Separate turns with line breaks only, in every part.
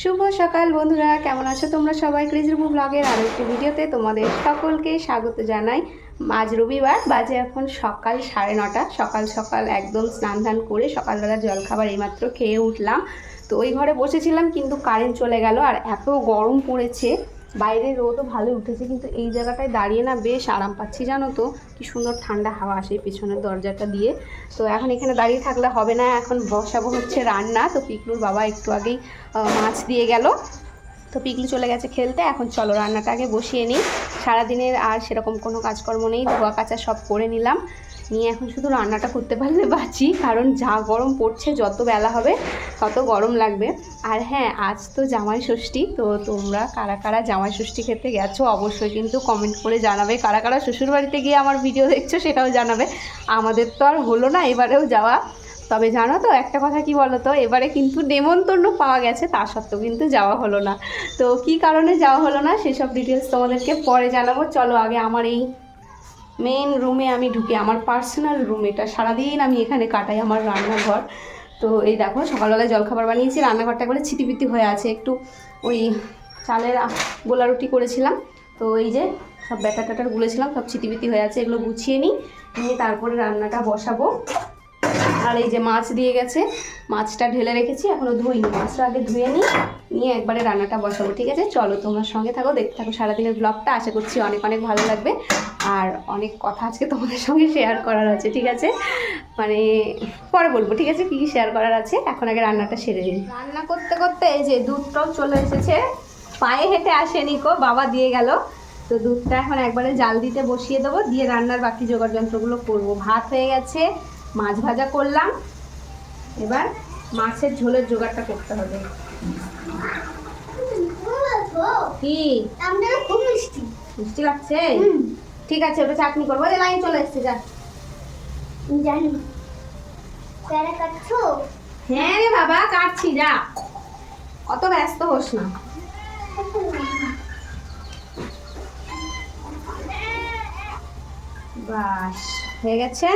শুভ সকাল বন্ধুরা, কেমন আছো তোমরা সবাই? ক্রিজরুবু ব্লগের আরও একটি ভিডিওতে তোমাদের সকলকে স্বাগত জানাই। আজ রবিবার, বাজে এখন সকাল সাড়ে নটা। সকাল সকাল একদম স্নান ধান করে সকালবেলা জলখাবার এইমাত্র খেয়ে উঠলাম। তো ওই ঘরে বসেছিলাম, কিন্তু কারেন্ট চলে গেল আর এত গরম পড়েছে। বাইরে রোদও ভালো উঠেছে, কিন্তু এই জায়গাটায় দাঁড়িয়ে না বেশ আরাম পাচ্ছি, জানো তো? কি সুন্দর ঠান্ডা হাওয়া আসে পেছনের দরজাটা দিয়ে। তো এখন এখানে দাঁড়িয়ে থাকলে হবে না, এখন বসাবো হচ্ছে রান্না। তো পিকলুর বাবা একটু আগেই মাছ দিয়ে গেল। তো পিকলু চলে গেছে খেলতে, এখন চলো রান্নাটা আগে বসিয়ে নিই। সারাদিনের আর সেরকম কোনো কাজকর্ম নেই, ধোয়া কাচা সব করে নিলাম। নিয়ে এখন শুধু রান্নাটা করতে পারলে বাঁচি, কারণ যা গরম পড়ছে, যত বেলা হবে, তত গরম লাগবে। আর হ্যাঁ আজ তো জামাই ষষ্ঠী, তো তোমরা কারা কারা জামাই ষষ্ঠী খেতে গেছো, অবশ্যই কিন্তু কমেন্ট করে জানাবে। কারা কারা শ্বশুরবাড়িতে গিয়ে আমার ভিডিও দেখছ, সেটাও জানাবে। আমাদের তো আর হলো না, এবারেও যাওয়া। তবে জানো তো, একটা কথা কি বলো তো এবারে কিন্তু নেমন্তন্ন পাওয়া গেছে, তা সত্ত্বেও কিন্তু যাওয়া হলো না। তো কি কারণে যাওয়া হলো না, সেসব ডিটেলস তোমাদেরকে পরে জানাব। চলো আগে আমার এই মেন রুমে আমি ঢুকি, আমার পার্সোনাল রুম এটা সারাদিন আমি এখানে কাটাই আমার রান্নাঘর। তো এই দেখো, সকালবেলায় জলখাবার বানিয়েছি, রান্নাঘরটা একবারে ছিটিপিটি হয়ে আছে, একটু ওই চালের গোলা রুটি করেছিলাম। তো এই যে সব ব্যাটার ট্যাটার গুলেছিলাম, সব ছিটিপিটি হয়ে আছে, এগুলো গুছিয়ে নিই, নিয়ে তারপরে রান্নাটা বসাবো। আর এই যে মাছ দিয়ে গেছে, মাছটা ঢেলে রেখেছি এখনও ধুইনি। মাছটা আগে ধুয়ে নিই, নিয়ে একবারে রান্নাটা বসাবো, ঠিক আছে? চলো তোমার সঙ্গে থাকো, দেখতে থাকো সারাদিনের ব্লগটা আশা করছি অনেক অনেক ভালো লাগবে। আর অনেক কথা আজকে তোমাদের সঙ্গে শেয়ার করার আছে, ঠিক আছে? মানে পরে বলব, ঠিক আছে? কী কী শেয়ার করার আছে? এখন আগে রান্নাটা সেরে নিই। রান্না করতে করতে এই যে দুধটাও চলে এসেছে, পায়ে হেঁটে আসেনি কো বাবা দিয়ে গেল। তো দুধটা এখন একবারে জাল দিতে বসিয়ে দেবো, দিয়ে রান্নার বাকি জোগাড় যন্ত্রগুলো করব। ভাত হয়ে গেছে মাছ ভাজা করলাম। এবার মাছের ঝোলের জোগাড়টা করতে হবে। কি?
খুব মিষ্টি
মিষ্টি লাগছে ঠিক আছে ওটা চাটনি করব। যে লাইন চলে এসছে যা।
জানি। প্যারা কাটছো?
হ্যাঁ রে বাবা কাটছি যা। অত ব্যস্ত হোস না। বাস হয়ে গেছে?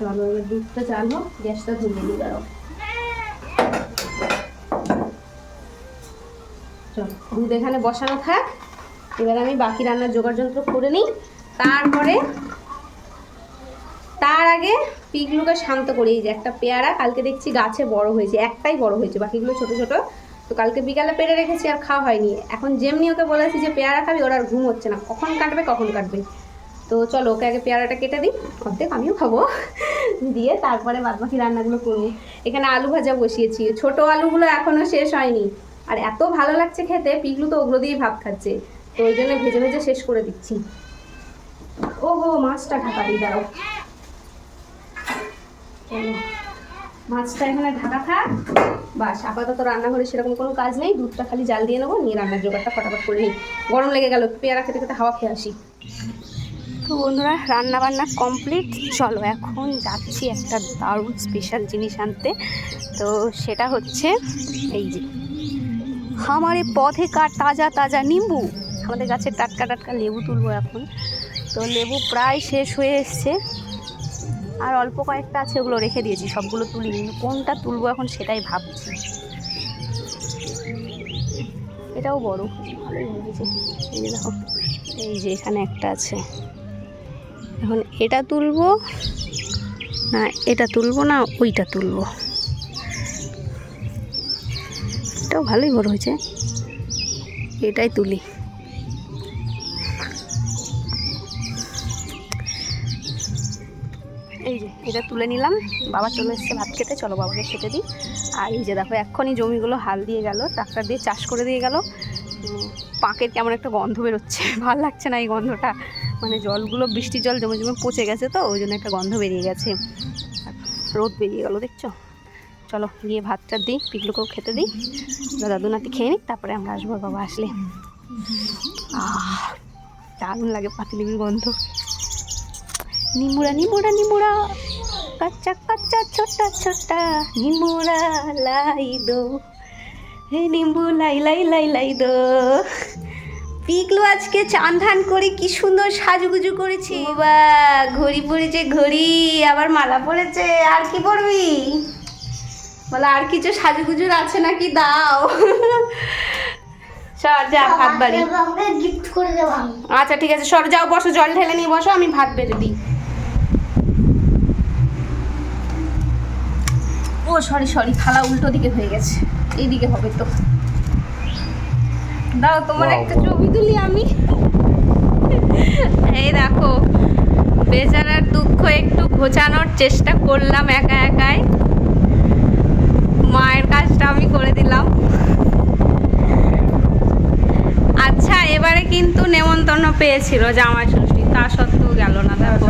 চলো, এবার দুধটা চালো গ্যাসটা ধরিয়ে দিই দাঁড়াও চলো, দুধ এখানে বসানো থাক। এবার আমি বাকি রান্নার জোগাড় যন্ত্র করে নিই। তারপরে, তার আগে পিকগুলোকে শান্ত করি। যে একটা পেয়ারা, কালকে দেখছি গাছে বড় হয়েছে, একটাই বড় হয়েছে, বাকিগুলো ছোট ছোট। তো কালকে বিকালে পেরে রেখেছি আর খাওয়া হয়নি। এখন যেমনি ওকে বলেছি যে পেয়ারা খাবি, ওরা আর ঘুম হচ্ছে না। কখন কাটবে কখন কাটবে? তো চলো, ওকে আগে পেয়ারাটা কেটে দিই। অর্ধেক আমিও খাব। দিয়ে তারপরে বাদ বাকি রান্নাগুলো করব। এখানে আলু ভাজা বসিয়েছি। ছোট আলুগুলো এখনও শেষ হয়নি। আর এত ভালো লাগছে খেতে পিকলু তো ওগুলো দিয়েই ভাব খাচ্ছে। তো ওই জন্য ভেজে ভেজে শেষ করে দিচ্ছি। ও হো মাছটা ঢাকা দাঁড়াও চলো। মাছটা এখানে ঢাকা থাক। বাস, আপাতত রান্নাঘরে সেরকম কোনো কাজ নেই। দুধটা খালি জাল দিয়ে নেব, নিয়ে রান্নার জোগাড়টা ফটাফট করে নিই। গরম লেগে গেল পেয়ারা খেতে খেতে হাওয়া খেয়ে আসি। তো বন্ধুরা রান্না বান্না কমপ্লিট চলো এখন যাচ্ছি একটা দারুণ স্পেশাল জিনিস আনতে। তো সেটা হচ্ছে এই যে, আমারে পথে কার তাজা তাজা নিম্বু? আমাদের গাছের টাটকা টাটকা লেবু তুলবো এখন। তো লেবু প্রায় শেষ হয়ে এসছে। আর অল্প কয়েকটা আছে, ওগুলো রেখে দিয়েছি, সবগুলো তুলি কোনটা তুলবো এখন সেটাই ভাবছি। এটাও বড়, ভালোই হয়েছে এই যে এখানে একটা আছে। এখন এটা তুলবো। না, এটা তুলবো না, ওইটা তুলবো। এটাও ভালোই বড় হয়েছে। এটাই তুলি। এই যে, এটা তুলে নিলাম। বাবা চলে এসছে ভাত খেতে। চলো বাবাকে খেতে দিই। আর এই যে দেখো, এক্ষুনি জমিগুলো হাল দিয়ে গেল, ট্রাক্টর দিয়ে চাষ করে দিয়ে গেল। পাঁকের কেমন একটা গন্ধ বেরোচ্ছে। ভালো লাগছে না এই গন্ধটা। মানে জলগুলো বৃষ্টির জল জমে জমে পচে গেছে তো, ওই জন্য একটা গন্ধ বেরিয়ে গেছে। রোদ বেরিয়ে গেলো, দেখছ? চলো গিয়ে ভাতটা দিই, পিকলুকেও খেতে দিই। দাদু নাতি খেয়ে নিক তারপরে আমরা আসব বাবা আসলে। দারুণ লাগে পাতিলিবির গন্ধ। নিমুড়া নিমুড়া নিমুড়া। কাচ্চা কাচ্চা, ছোটা ছোটা। নিমুড়া, লাই দো। হে নিম্বু লাই লাই লাই লাই দো। পিকলু আজকে চান ধান করে কি সুন্দর সাজুগুজু করেছি। বা ঘড়ি পড়েছে ঘড়ি। আবার মালা পড়েছে আর কি পরবি? বলে আর কিছু সাজুগুজুর আছে নাকি? দাও। সর যা ভাত বাড়ি। আচ্ছা ঠিক আছে সর যাও বসো জল ঢেলে নিয়ে বসো আমি ভাত বেড়ে দিই। ও সরি সরি থালা উল্টো দিকে হয়ে গেছে। এইদিকে হবে তো। দাও তোমার একটা ছবি তুলি আমি। এই দেখো বেচারার দুঃখ একটু ঘোচানোর চেষ্টা করলাম একা একাই। মায়ের কাজটা আমি করে দিলাম। আচ্ছা এবারে কিন্তু নেমন্তন্ন পেয়েছিল জামাই ষষ্ঠী তা সত্ত্বেও গেল না দেখো।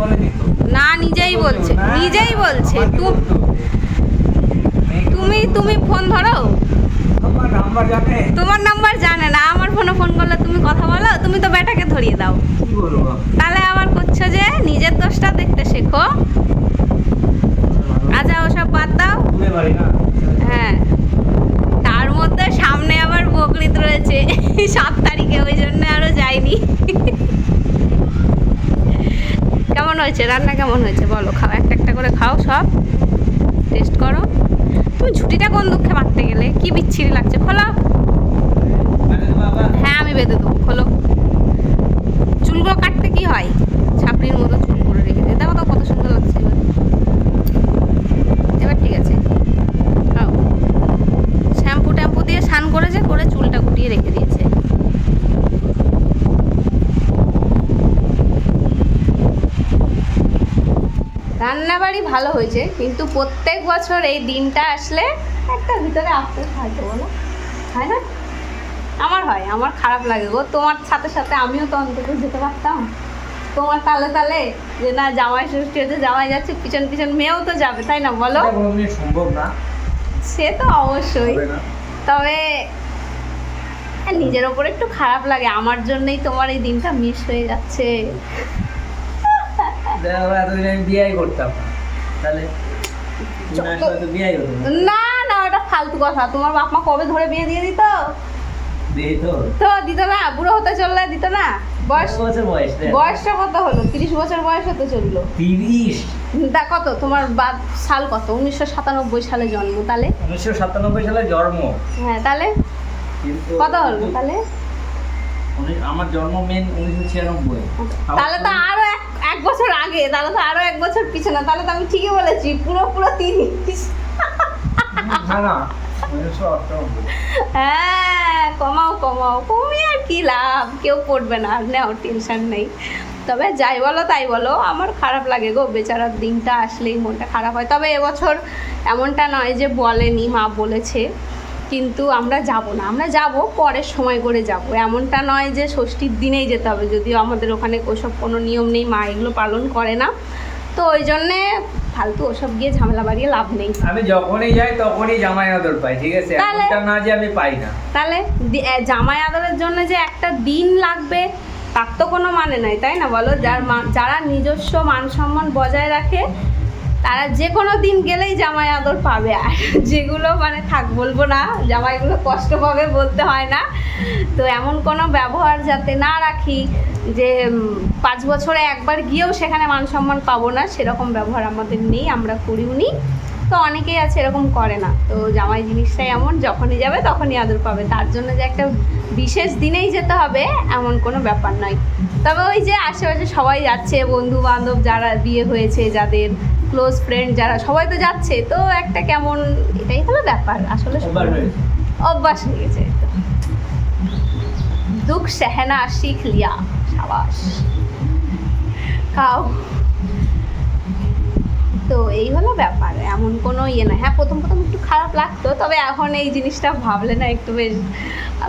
বলে দিত
না নিজেই বলছে নিজেই বলছে তুমি তুমি ফোন ধরো তোমার নাম্বার জানে? না আমার ফোনে ফোন করলে তুমি কথা বলো তুমি তো বেটাকে ধরিয়ে দাও। তাহলে আবার করছ যে নিজের দোষটা দেখতে শেখো। আচ্ছা ওসব বাদ দাও। হ্যাঁ। তার মধ্যে সামনে আবার বকরিদ রয়েছে। সাত তারিখে ওই জন্য আরও যাইনি। কেমন হয়েছে? রান্না কেমন হয়েছে? বলো খাও একটা একটা করে খাও সব। টেস্ট করো। তুমি ছুটিটা কোন দুঃখে মারতে গেলে? কি বিচ্ছিরি লাগছে? খোলো। হ্যাঁ আমি বেঁধে দেবো, খোলো। চুলগুলো কাটতে কি হয়? ছাপড়ির মতো চুল করে রেখে দেবো দেখো তো কত সুন্দর লাগছে এবার। এবার ঠিক আছে খাও শ্যাম্পু ট্যাম্পু দিয়ে স্নান করেছে করে চুলটা গুটিয়ে রেখে দিয়েছে রান্নাবাড়ি ভালো হয়েছে কিন্তু প্রত্যেক বছর এই দিনটা আসলে একটা ভিতরে আসতে তো বলো। হয় না? আমার হয় আমার খারাপ লাগে গো। তোমার সাথে সাথে আমিও তো অন্তত যেতে পারতাম। তোমার তালে তালে যে না জামাই ষষ্ঠী হচ্ছে জামাই যাচ্ছে পিছন পিছন মেয়েও তো যাবে তাই না বলো?
এটা সম্ভব না।
সে তো অবশ্যই। তবে নিজের ওপর একটু খারাপ লাগে আমার জন্যই তোমার এই দিনটা মিস হয়ে যাচ্ছে।
এতদিন আমি বিয়াই করতাম না। তাহলে না।
ওটা ফালতু কথা। তোমার বাপ মা কবে ধরে বিয়ে দিয়ে দিত?
তো
দিত না বুড়ো হতে চললে দিত না। বয়স
বছর বয়স
বয়সটা কত হলো? তিরিশ বছর বয়স হতে চলল।
তিরিশ?
তা কত? তোমার বাদ সাল কত? উনিশশো সাতানব্বই সালে জন্ম তাহলে?
উনিশশো সাতানব্বই সালে জন্ম।
হ্যাঁ তাহলে? কত হলো তাহলে?
আমার জন্ম মেন উনিশশো ছিয়ানব্বই।
তাহলে তো আরও এক বছর আগে তাহলে তো আরও এক বছর পিছনে তাহলে তো আমি ঠিকই বলেছি পুরো পুরো তিরিশ
না না উনিশশো অষ্টানব্বই
হ্যাঁ কমাও কমাও কমিয়ে আর কি লাভ? কেউ পড়বে না আর নেও টেনশন নেই। তবে যাই বলো তাই বলো আমার খারাপ লাগে গো বেচারার দিনটা আসলেই মনটা খারাপ হয়। তবে এবছর এমনটা নয় যে বলেনি মা বলেছে। কিন্তু আমরা যাব না। আমরা যাব পরের সময় করে যাব। এমনটা নয় যে ষষ্ঠীর দিনেই যেতে হবে। যদিও আমাদের ওখানে ওসব কোনো নিয়ম নেই মা এগুলো পালন করে না। তো ওই জন্যে ফালতু ওসব গিয়ে ঝামেলা বাড়িয়ে লাভ নেই।
আমি যখনই যাই তখনই জামাই আদর পাই ঠিক আছে?
তাহলে?
এমনটা না যে আমি পাই না।
তাহলে জামাই আদরের জন্য যে একটা দিন লাগবে তার তো কোনো মানে নাই তাই না বলো? যার মা- যারা নিজস্ব মান সম্মান বজায় রাখে তারা যে কোনো দিন গেলেই জামাই আদর পাবে। আর যেগুলো মানে থাক, বলব না, জামাইগুলো কষ্ট পাবে বলতে হয় না। তো এমন কোনো ব্যবহার যাতে না রাখি যে পাঁচ বছরে একবার গিয়েও সেখানে মান সম্মান পাবো না, সেরকম ব্যবহার আমাদের নেই, আমরা করিও নি। তো অনেকেই আছে, এরকম করে না। তো জামাই জিনিসটাই এমন, যখনই যাবে তখনই আদর পাবে। তার জন্য যে একটা বিশেষ দিনেই যেতে হবে, এমন কোনো ব্যাপার নয়। তবে ওই যে আশেপাশে সবাই যাচ্ছে বন্ধু বান্ধব যারা বিয়ে হয়েছে, যাদের ক্লোজ ফ্রেন্ড যারা সবাই তো যাচ্ছে তো একটা কেমন এটাই হলো ব্যাপার। আসলে অভ্যাস হয়ে গেছে। দুঃখ সেহেনা শিখ লিয়া সাবাস। খাও। তো এই হলো ব্যাপার, এমন কোনো ইয়ে না হ্যাঁ প্রথম প্রথম একটু খারাপ লাগতো, তবে এখন এই জিনিসটা ভাবলে না একটু বেশ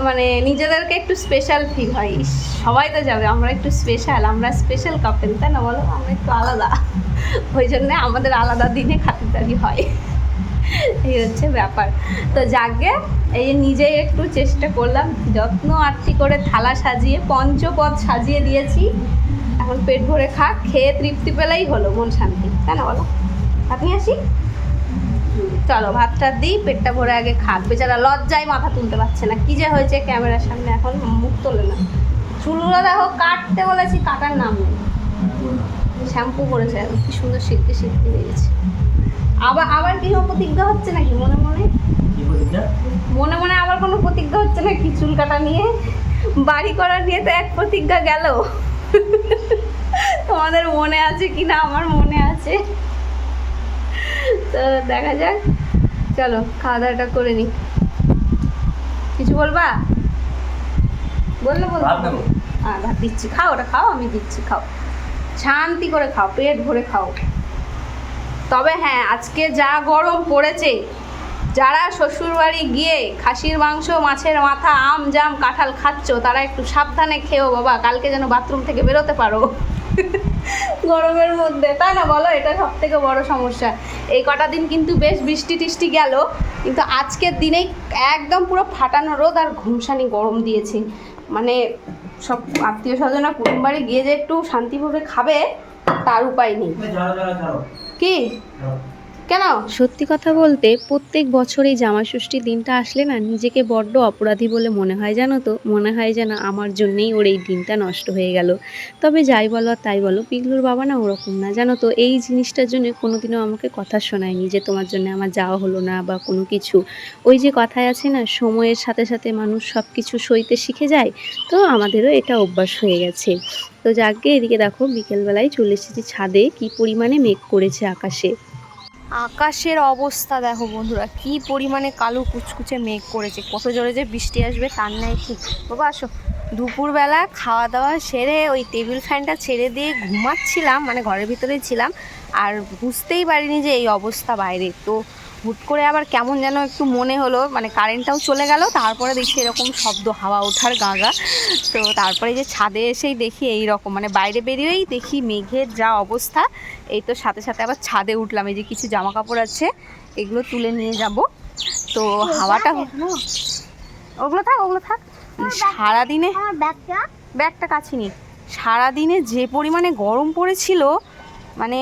মানে নিজেদেরকে একটু স্পেশাল ফিল হয়। সবাই তো যাবে আমরা একটু স্পেশাল আমরা স্পেশাল কাপেল তাই না বলো? আমরা একটু আলাদা। ওই জন্যে আমাদের আলাদা দিনে খাতিরদারি হয়। এই হচ্ছে ব্যাপার। তো যাকে, এই নিজেই একটু চেষ্টা করলাম, যত্ন আরতি করে থালা সাজিয়ে, পঞ্চপদ সাজিয়ে দিয়েছি। এখন পেট ভরে খা খেয়ে তৃপ্তি পেলেই হলো মন শান্তি, তাই না বলো? আপনি আসি? চলো ভাতটা দিই পেটটা ভরে আগে খাক। বেচারা লজ্জায় মাথা তুলতে পারছে না। কি যে হয়েছে ক্যামেরার সামনে এখন মুখ তোলে না। চুলগুলো দেখো কাটতে বলেছি কাটার নাম নেই। শ্যাম্পু করেছে কি সুন্দর শিল্পি শিল্পি হয়ে আবার আবার কি প্রতিজ্ঞা হচ্ছে নাকি? মনে মনে? মনে মনে আবার কোনো প্রতিজ্ঞা হচ্ছে নাকি? চুল কাটা নিয়ে? বাড়ি করা নিয়ে তো এক প্রতিজ্ঞা গেল। তোমাদের মনে আছে কি না আমার মনে আছে। তো দেখা যাক। চলো খাওয়া দাওয়াটা করে নি। কিছু বলবা? বলল বলব হ্যাঁ ভাত দিচ্ছি। খাও ওটা খাও আমি দিচ্ছি খাও। শান্তি করে খাও পেট ভরে খাও। তবে হ্যাঁ আজকে যা গরম পড়েছে যারা শ্বশুরবাড়ি গিয়ে খাসির মাংস মাছের মাথা আম জাম কাঁঠাল খাচ্ছ তারা একটু সাবধানে খেও বাবা। কালকে যেন বাথরুম থেকে বেরোতে পারো। গরমের মধ্যে। তাই না বলো? এটা সব থেকে বড় সমস্যা। এই কটা দিন কিন্তু বেশ বৃষ্টি টিষ্টি গেল কিন্তু আজকের দিনেই একদম পুরো ফাটানো রোদ আর ঘুমসানি গরম দিয়েছে। মানে সব আত্মীয় স্বজনরা কুটুম বাড়ি গিয়ে যে একটু শান্তিভাবে খাবে তার উপায় নেই। কি? কেন? সত্যি কথা বলতে প্রত্যেক বছর এই জামা ষষ্ঠীর দিনটা আসলে না নিজেকে বড্ড অপরাধী বলে মনে হয় জানো তো? মনে হয় যেন আমার জন্যেই ওর এই দিনটা নষ্ট হয়ে গেল। তবে যাই বলো আর তাই বলো, পিগলুর বাবা না ওরকম না জানো তো? এই জিনিসটার জন্য কোনোদিনও আমাকে কথা শোনায়নি যে তোমার জন্য আমার যাওয়া হলো না বা কোনো কিছু। ওই যে কথায় আছে না, সময়ের সাথে সাথে মানুষ সব কিছু সইতে শিখে যায়, তো আমাদেরও এটা অভ্যাস হয়ে গেছে। তো যাকে এদিকে দেখো বিকেলবেলায় চলে এসেছি ছাদে, কি পরিমাণে মেঘ করেছে আকাশে। আকাশের অবস্থা দেখো বন্ধুরা, কি পরিমাণে কালো কুচকুচে মেঘ করেছে, কত জোরে যে বৃষ্টি আসবে তার নাই ঠিক। বাবা, আসো। দুপুরবেলা খাওয়া দাওয়া সেরে ওই টেবিল ফ্যানটা ছেড়ে দিয়ে ঘুমাচ্ছিলাম মানে ঘরের ভিতরেই ছিলাম, আর বুঝতেই পারিনি যে এই অবস্থা বাইরে। তো হুট করে আবার কেমন যেন একটু মনে হলো মানে কারেন্টটাও চলে গেল তারপরে দেখি এরকম শব্দ হাওয়া ওঠার গাগা। তো তারপরে যে ছাদে এসেই দেখি এই রকম মানে বাইরে বেরিয়েই দেখি মেঘের যা অবস্থা। এই তো সাথে সাথে আবার ছাদে উঠলাম এই যে কিছু জামা কাপড় আছে এগুলো তুলে নিয়ে যাব। তো হাওয়াটা ওগুলো থাক ওগুলো। থাক সারাদিনে
ব্যাগটা
কাছে নি। সারাদিনে যে পরিমাণে গরম পড়েছিল মানে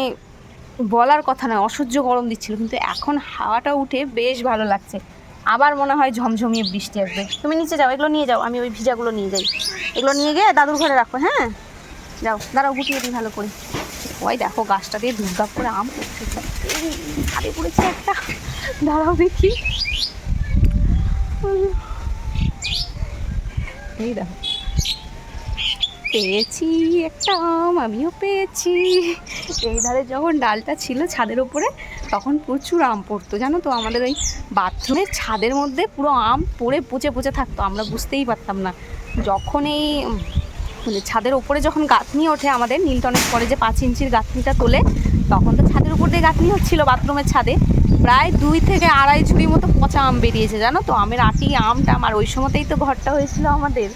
বলার কথা নয়, অসহ্য গরম দিচ্ছিল, কিন্তু এখন হাওয়াটা উঠে বেশ ভালো লাগছে। আবার মনে হয় ঝমঝমিয়ে বৃষ্টি আসবে। তুমি নিচে যাও, এগুলো নিয়ে যাও, আমি ওই ভিজাগুলো নিয়ে যাই। এগুলো নিয়ে গিয়ে দাদুর ঘরে রাখো হ্যাঁ? যাও, দাঁড়াও, গুটিয়ে দিই ভালো করে। ওই দেখো, গাছটা দিয়ে ধূপধাপ করে আম এই পড়েছে একটা। দাঁড়াও দেখি। এই দেখো। পেয়েছি একটা আম, আমিও পেয়েছি। এই ধারে যখন ডালটা ছিল ছাদের ওপরে তখন প্রচুর আম পড়তো, জানো তো? আমাদের ওই বাথরুমের ছাদের মধ্যে পুরো আম পড়ে পচে পচে থাকতো, আমরা বুঝতেই পারতাম না। যখন এই মানে ছাদের ওপরে যখন গাঁথনি ওঠে আমাদের, নীলটনের পরে যে পাঁচ ইঞ্চির গাঁথনিটা তোলে, তখন তো ছাদের উপর দিয়ে গাঁথনি হচ্ছিল বাথরুমের ছাদে। প্রায় দুই থেকে আড়াই ঝুড়ির মতো পচা আম বেরিয়েছে, জানো তো? আমের আটি আম টাম আর ওই সময়তেই তো ঘরটা হয়েছিল আমাদের।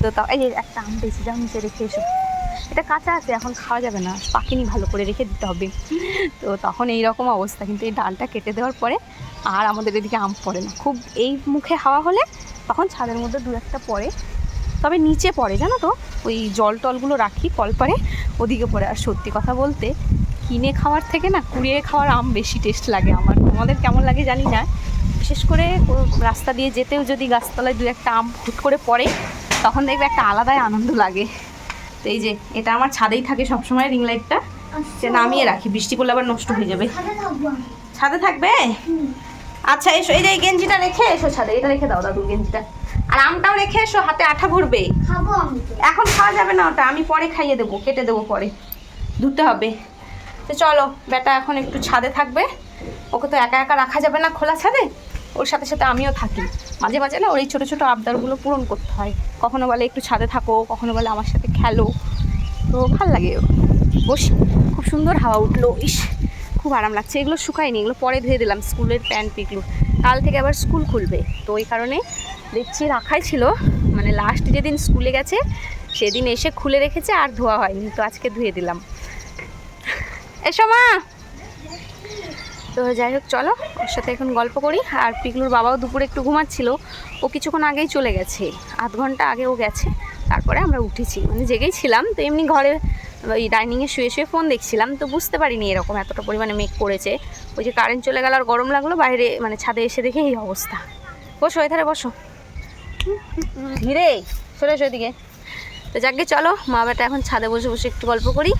তো তা, এই একটা আম পেয়েছি যাও নিচে রেখে এসো। এটা কাঁচা আছে, এখন খাওয়া যাবে না। পাকেনি ভালো করে রেখে দিতে হবে। তো তখন এই রকম অবস্থা, কিন্তু এই ডালটা কেটে দেওয়ার পরে আর আমাদের এদিকে আম পড়ে না। খুব এই মুখে হাওয়া হলে তখন ছাদের মধ্যে দু একটা পড়ে। তবে নিচে পড়ে, জানো তো? ওই জল টলগুলো রাখি কল পরে ওদিকে পড়ে। আর সত্যি কথা বলতে, কিনে খাওয়ার থেকে না, কুড়িয়ে খাওয়ার আম বেশি টেস্ট লাগে আমার। তোমাদের কেমন লাগে জানি না। বিশেষ করে রাস্তা দিয়ে যেতেও যদি গাছতলায় দু একটা আম হুট করে পড়ে, তখন দেখবে একটা আলাদাই আনন্দ লাগে। তো এই যে এটা আমার ছাদেই থাকে সবসময় রিং লাইটটা সে নামিয়ে রাখি বৃষ্টি পড়লে আবার নষ্ট হয়ে যাবে।
ছাদে থাকব
আচ্ছা এসো এই যে এই গেঞ্জিটা রেখে এসো ছাদে এটা রেখে দাও দাদুর গেঞ্জিটা। আর আমটাও রেখে এসো হাতে আঠা ভরবে।
খাব আমি
এখন খাওয়া যাবে না ওটা আমি পরে খাইয়ে দেবো কেটে দেবো পরে। ধুতে হবে। তো চলো বেটা এখন একটু ছাদে থাকবে। ওকে তো একা একা রাখা যাবে না খোলা ছাদে? ওর সাথে সাথে আমিও থাকি। মাঝে মাঝে না ওর এই ছোটো ছোটো আবদারগুলো পূরণ করতে হয়। কখনো বলে একটু ছাদে থাকো, কখনো বলে আমার সাথে খেলো। তো ভালো লাগে। বসি, খুব সুন্দর হাওয়া উঠল। ইস, খুব আরাম লাগছে। এগুলো শুকায়নি, এগুলো পরে ধুয়ে দিলাম স্কুলের প্যান্ট পিকলো। কাল থেকে আবার স্কুল খুলবে। তো ওই কারণে দেখছি রাখাই ছিল। মানে লাস্ট যেদিন স্কুলে গেছে, সেদিন এসে খুলে রেখেছে আর ধোয়া হয়নি। তো আজকে ধুয়ে দিলাম। এসো মা! তো যাই হোক, চলো, ওর সাথে এখন গল্প করি। আর পিকলুর বাবাও দুপুরে একটু ঘুমাচ্ছিল। ও কিছুক্ষণ আগেই চলে গেছে। আধ ঘণ্টা আগে ও গেছে। তারপরে আমরা উঠেছি। মানে জেগেই ছিলাম। তো এমনি ঘরে, ওই ডাইনিংয়ে শুয়ে শুয়ে ফোন দেখছিলাম। তো বুঝতে পারিনি এরকম এতটা পরিমাণে মেঘ করেছে। ওই যে কারেন্ট চলে গেল আর গরম লাগল, বাইরে মানে ছাদে এসে দেখে এই অবস্থা। বসো, এধারে বসো। ধীরে, সরে এদিকে। তো যাকে চলো, মা বেটা এখন ছাদে বসে বসে একটু গল্প করি।